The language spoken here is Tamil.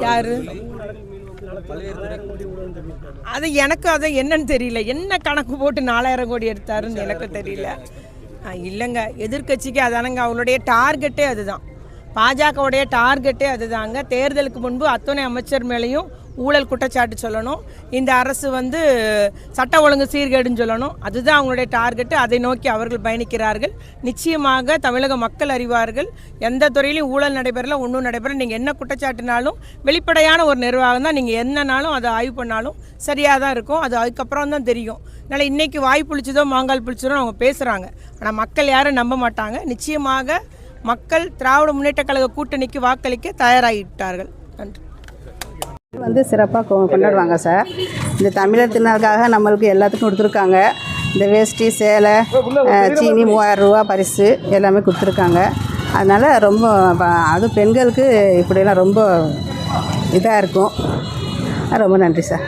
யாரு? அது எனக்கு அது என்னன்னு தெரியல. என்ன கணக்கு போட்டு நாலாயிரம் கோடி எடுத்தாருன்னு எனக்கு தெரியல. இல்லைங்க. எதிர்க்கட்சிக்கு அதானங்க. அவங்களுடைய டார்கெட்டே அதுதான். பாஜகவுடைய டார்கெட்டே அதுதாங்க. தேர்தலுக்கு முன்பு அத்துணை அமைச்சர் மேலேயும் ஊழல் குற்றச்சாட்டு சொல்லணும். இந்த அரசு வந்து சட்ட ஒழுங்கு சீர்கேடுன்னு சொல்லணும். அதுதான் அவங்களுடைய டார்கெட்டு. அதை நோக்கி அவர்கள் பயணிக்கிறார்கள். நிச்சயமாக தமிழக மக்கள் அறிவார்கள். எந்த துறையிலையும் ஊழல் நடைபெறல ஒன்றும் நடைபெறல. நீங்கள் என்ன குற்றச்சாட்டுனாலும் வெளிப்படையான ஒரு நிர்வாகம் தான். நீங்கள் என்னனாலும் அதை ஆய்வு பண்ணாலும் சரியாக தான் இருக்கும். அது அதுக்கப்புறம் தான் தெரியும். அதனால் இன்றைக்கி வாய் புளிச்சதோ மாங்கால் புளிச்சதோ அவங்க பேசுகிறாங்க ஆனால் மக்கள் யாரும் நம்ப மாட்டாங்க. நிச்சயமாக மக்கள் திராவிட முன்னேற்ற கழக கூட்டணிக்கு வாக்களிக்க தயாராகிவிட்டார்கள். நன்றி. வந்து சிறப்பாக கொண்டாடுவாங்க சார். இந்த தமிழர் திருநாளுக்காக நம்மளுக்கு எல்லாத்துக்கும் கொடுத்துருக்காங்க. இந்த வேஷ்டி சேலை சீனி மூவாயிரம் ரூபா பரிசு எல்லாமே கொடுத்துருக்காங்க. அதனால் ரொம்ப அதுவும் பெண்களுக்கு இப்படியெல்லாம் ரொம்ப இதாக இருக்கும். ரொம்ப நன்றி சார்.